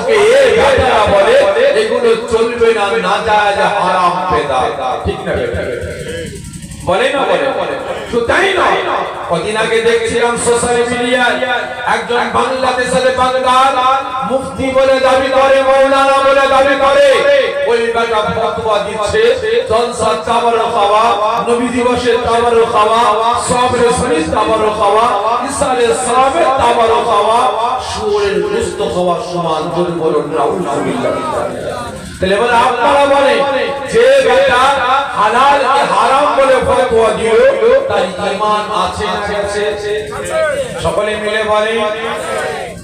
আজকে এ বেটারা বলে এগুলো চলবে না না যায় হারাম পেদা ঠিক না বলে না বলে তাই নয় কদিন আগে দেখছিলাম সোশ্যাল মিডিয়ায় একজন বাংলাদেশের বাংলার মুফতি বলে দাবি করে মৌলানা বলে দাবি করে। ওই বেটা ফতোয়া দিচ্ছে। জলসা চাবারও খাওয়া নবী দিবসের চাবারও খাওয়া সবরে শনির চাবারও সকলে মিলে বলে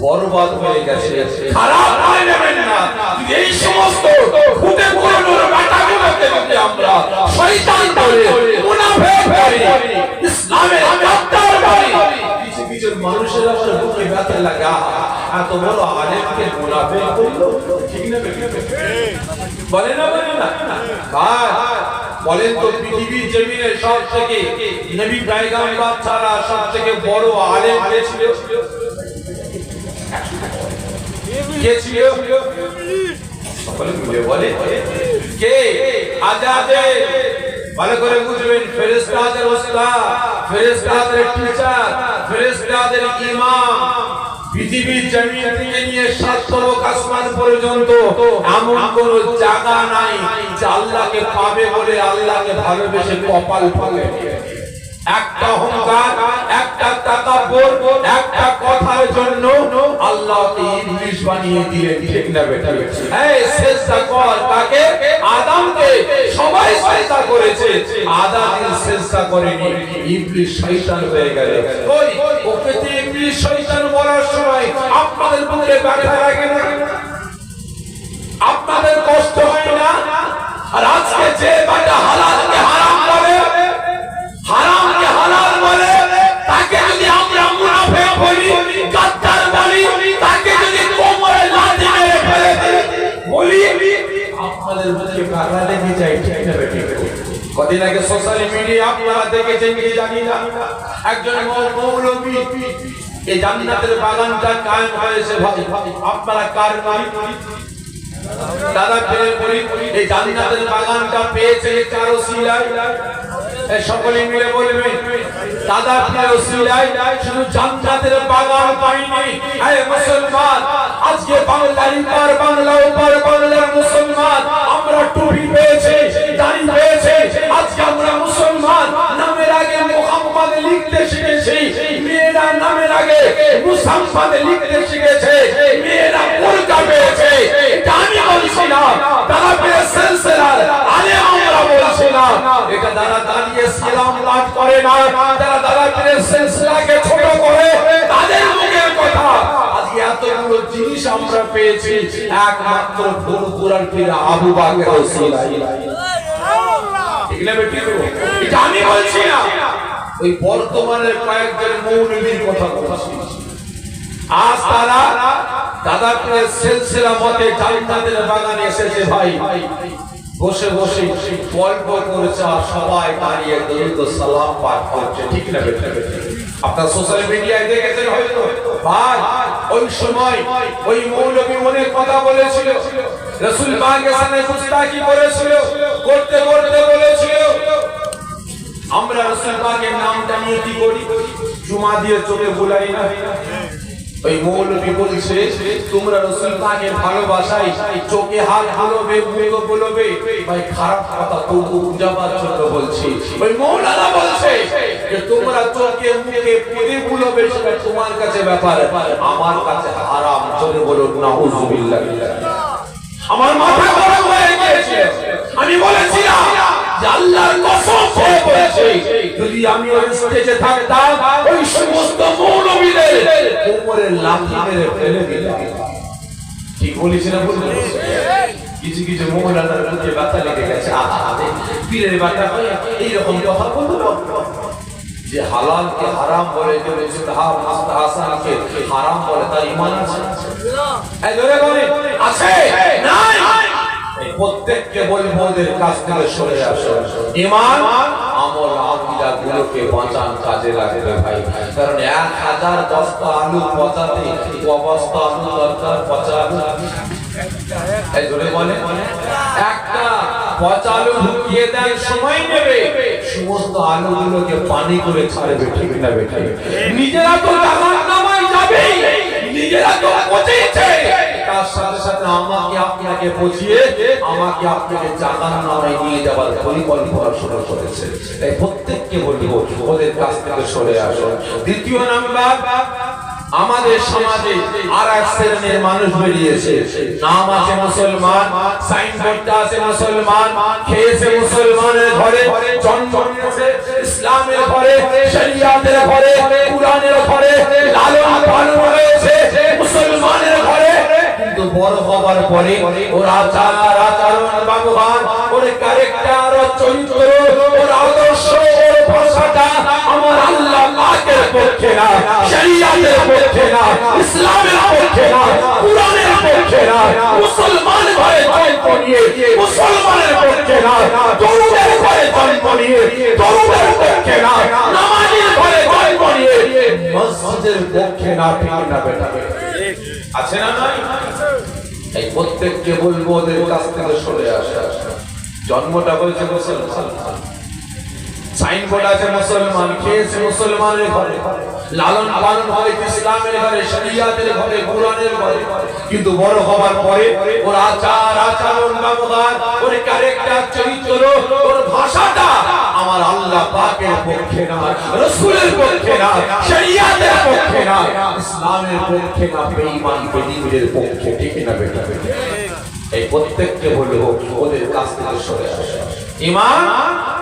বরবাদ হয়ে গেছে। খারাপ নয় নেবেন না। এই সমস্ত খুদে পুরনোর বেটাগুলোকে যদি আমরা শয়তান বলে মুনাফিক বলে ইসলামের গাদ্দার বলে কিছু কিছু মানুষের আবার বুকে ব্যথা লাগা। এত বড় আলেমকে মুনাফিক বলল? ঠিক না বলে না বলে না। ভাই বলেন তো পৃথিবীর জমিনে সব থেকে নবী পয়গম্বর ছাড়া সব থেকে বড় আলেম ছিল? কে ছিল? সকলে মিলে বলে, কে? আজাদে। ভালো করে বুঝবেন, ফেরেশতাদের ওস্তাদ ফেরেশতাদের টিচার ফেরেশতাদের ইমাম পৃথিবীর জমিন থেকে নিয়ে সাত আসমান পর্যন্ত এমন কোন জায়গা নাই যে আল্লাহকে পাবে বলে আল্লাহকে ভালোবেসে কপাল ফলে একটা অহংকার, একটা তাকাব্বর একটা কথার জন্য আল্লাহকে ইবলিস বানিয়ে দিলেন ঠিক না বেটা? এই সেজদা কর কাকে? আদমকে। সবাই সেজদা করেছে। আদম সেজদা করেনি ইবলিস শয়তান হয়ে গেল। ওই ওকে ইবলিস শয়তান বলার সময় আপনাদের মধ্যে ব্যথা লাগে না? কদিন আগে সোশ্যাল মিডিয়া আপনারা দেখেছেন কি জানি না? একজন মৌলবী, এই জান্নাতের বাগানটা কায়েম হয়েছে ভাই আপনারা কার মালিক? দাদা ফেরে বলি, এই জান্নাতের বাগানটা পেয়েছে কার এ সকলে মিলে বলবেন দাদা ফেরে ওসিলায়? শুধু জান্নাতের বাগান পাইনি হে মুসলমান, আজকে বাংলার পার বাংলা ওপার বাংলার মুসলমান, আমরা টুপি পেয়েছে। মুসাম্মদ লিখতে শিখেছে মেয়েরা বোরকা পেয়েছে। এটা আমি বলছি না তারা পেয়ে সিলসিলার আলে আমরা বলছি না এটা যারা দাঁড়িয়ে সালাম লাট করে না যারা দাদা পেয়ে সিলসিলাকে ছোট করে তাদের মুখের কথা। এতগুলো জিনিস আমরা পেয়েছি একমাত্র ভুল কোরআন পীর আবু বাকর রাসূলুল্লাহ ঠিক না বেটি? এটা আমি বলছি না ওই বর্তমানের কয়েকজন মৌলবীর কথা বলছি। আজ তারা দাদাপুরে সিলসিলা মতে জান্নাতের বাগানে এসেছে ভাই। বসে বসে গল্প করেছে আর সবাই দাঁড়িয়ে ও সালাম পাঠ করছে, ঠিক না বেটা? আপনার সোশ্যাল মিডিয়ায় দেখেছেন হয়তো। ভাই, ওই সময় ওই মৌলবী অনেক কথা বলেছিল, রসুল পাকের সামনে গুস্তাখি করেছিল, করতে করতে বলেছিল আমরা রসুল পাকের নামটা নিয়ে করি? জুমা দিয়ে চোখে বুলাই না। ওই মৌলবী বলছে, তোমরা রসুল পাকের ভালোবাসায় চোখে হাত বুলবে, মুখ বুলবে। ভাই, খারাপ কথা, তবু যাবার জন্য বলছি। ওই মৌলানা বলছে যে, তোমরা চোখে, মুখে পুরে বুলবে, সেটা তোমার কাছে ব্যাপার। আমার কাছে হারাম চলে বলো নাউজুবিল্লাহ। আমার মাথা গরম হয়ে গিয়েছে। আমি বলেছিলাম যে আল্লাহর কসম খেয়ে বলেছি যদি আমি ওই স্টেজে থাকতাম ওই সমস্ত মৌলবীদের কোমরের লাথি মেরে ফেলে দিতাম। ঠিক বলেছি না বলতে কিছু কিছু মৌলানার মুখে ব্যথা লেগে গেছে পীরের ব্যথা এইরকম কথা বলতো যে হালালকে হারাম বলে যে মুস্তাহাব মুস্তাহাসানকে হারাম বলে তার ঈমান আছে? এই ধরে বলে আছে? নাই। প্রত্যেককে বলব ওদের কাছ থেকে সরে আসো ঈমান আমল আকীদা গুলোকে বাঁচান কাজে লাগবে ভাই। কারণ এক হাজার বস্তা আলু পচাতে ক বস্তা আলু দরকার পচা জোরে বলে। একটা পচা আলু ঢুকিয়ে দেন সময় নেবে। সমস্ত আলুগুলোকে পানি করে ছাড়বে ঠিক না বেঠে? নিজেরা তো জাহান নামায় যাবে। আমাদের সমাজে আর এক শ্রেণির মানুষ বেরিয়েছে। নাম আছে মুসলমান আছে মুসলমান, খেয়েছে মুসলমানের ঘরে ইসলামের ঘরে, শরিয়াতের ঘরে, কুরআনের ঘরে মুসলমানের ঘরে। কিন্তু বড় হবার পরে ওর আচার আচরণ, ব্যবহার, ওর ক্যারেক্টার ওর চরিত্র, ওর আদর্শ, ওর ভাষাটা আমার আল্লাহ পাকের পক্ষে না, শরিয়াতের পক্ষে না, ইসলামের পক্ষে না, কোরআনের পক্ষে না মুসলমান পক্ষে না না আছে না নাই? এই প্রত্যেককে বলব ওদের কাছ থেকে সরে জন্মটা মুসলমান। সাইনবোর্ড আছে মুসলমান, খেয়েছে মুসলমানের ঘরে। লালন পালন হয় ইসলামের ঘরে, শরিয়াতের ঘরে, কোরআনের ঘরে। কিন্তু বড় হবার পরে ওর আচার, আচরণ, ব্যবহার, ওর ক্যারেক্টার চরিত্র, ওর ভাষাটা পাকের পক্ষে না রাসূলের পক্ষে না শরিয়াতের পক্ষে না ইসলামের পক্ষে না বেঈমান বেদিনের পক্ষে ঠিক না বেটা? এই প্রত্যেককে বলব ওদের কাছ থেকে সরে আসা। ইমান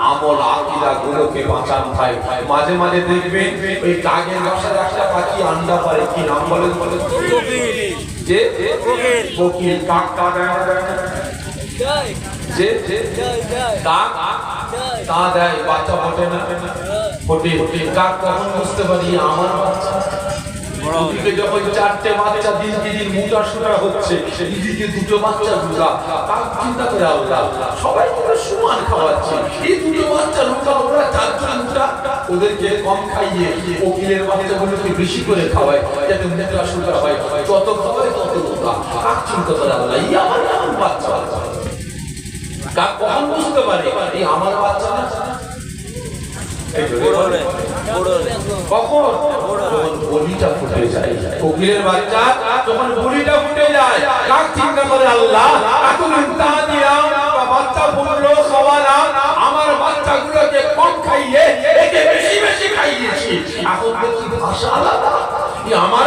আমল আকিদা গুলোকে বাঁচান ভাই। মাঝে মাঝে দেখবেন ওই কাগের বাসার একটা পাখি আন্ডা পারে কি নাম বলেন? বলেন যে? কোকিল কাক কাক যে? যে কাক তা দেয় বাচ্চা ফোটে না। ফোটে ফোটে কাক কখন বুঝতে পারি আমার বাচ্চা? যখন চারটে বাচ্চা দিন দিন মুটা সুটা হচ্ছে এদিকে দুটো বাচ্চা দুটা তার চিন্তা করে আলাদা। সবাই তোরা সমান খাওয়াচ্ছে। এই দুটো বাচ্চা লুকা ওরা চারজন মুটা ওদেরকে কম খাইয়ে কোকিলের বাচ্চাগুলোকে বেশি করে খাওয়ায় যাতে মুটা সুটা হয়। যত খাওয়ায় তত লুকা কাক চিন্তা করে এই আমার বাচ্চা? কাক পারে। এই আমার বাচ্চা না? কখন? বলিটা ফুটে যায় কোকিলের বাচ্চা যখন বলিটা ফুটে যায় কাক চিন্তা করে আল্লাহ এত চিন্তা দিলাম বাচ্চা ফুটলো খাওয়ালাম আমার বাচ্চাগুলোকে কম খাইয়ে একে বেশি বেশি খাইয়েছি। এখন দেখছি ভাষা আলাদা আমার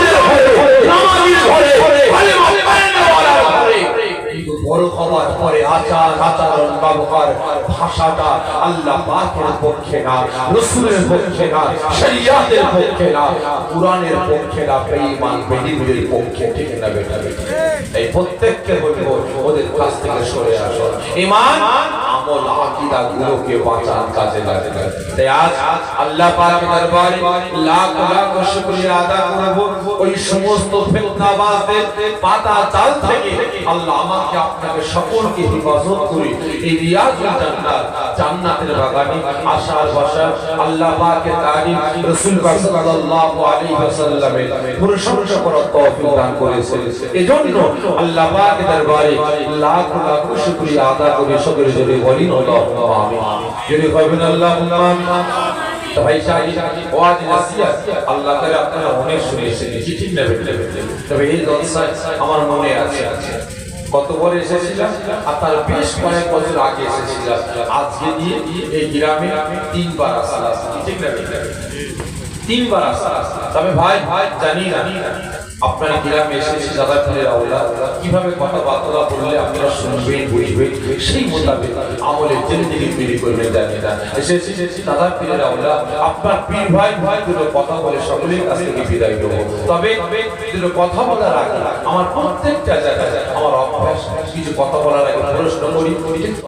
বড় হওয়ার না, রসুলের পক্ষে ঠিক না বেটা বেটা। এই প্রত্যেককে বলব, ওদের কাছ থেকে সরে আসো। ঈমান আমল আকীদা গুলোকে বাঁচান, কাজে লাগে তাই আজ আল্লাহ পাকের দরবারে লাখ লাখ শুকরিয়া আদা করব। ওই সমস্ত ফিতনাবাজদের পাতা চাল থেকে আল্লাহ আমাকে আপনাকে সকলকে হেফাজত করে এই রিয়াজুল জান্নাত, জান্নাতের বাগানে আশার বাসা আল্লাহ পাকের তারিফ রাসূল পাক সাল্লাল্লাহু আলাইহি ওয়াসাল্লামের প্রশংসা করার তৌফিক দান করেছেন। এজন্য আল্লাহ পাকের দরবারে লাখ লাখ শুকরিয়া আদা করে সকলে জোরে বলি আমিন যদি কইবেন আর তার বেশ কয়েক বছর আগে দিয়ে এই গ্রামে তিনবার আসা ঠিক না তিনবার আসা তবে ভাই ভাই, জানি না। আপনার গ্রামে এসেছি দাদা ফিরে আওলা কীভাবে কথাবার্তা বললে আপনারা শুনবেন, বুঝবেন, সেই মোতাবেক আমলের জিন্দিগি তৈরি করবেন জানি না। এসেছি এসেছি দাদা ফিরে আওলা আপনার পীর ভাই ভাই দুটো কথা বলে সকলের কাছ থেকে বিদায় দেবো তবে দুটো কথা বলার আগে আমার প্রত্যেকটা জায়গায় আমার অভ্যাস, কিছু কথা বলার আগে প্রশ্ন করি।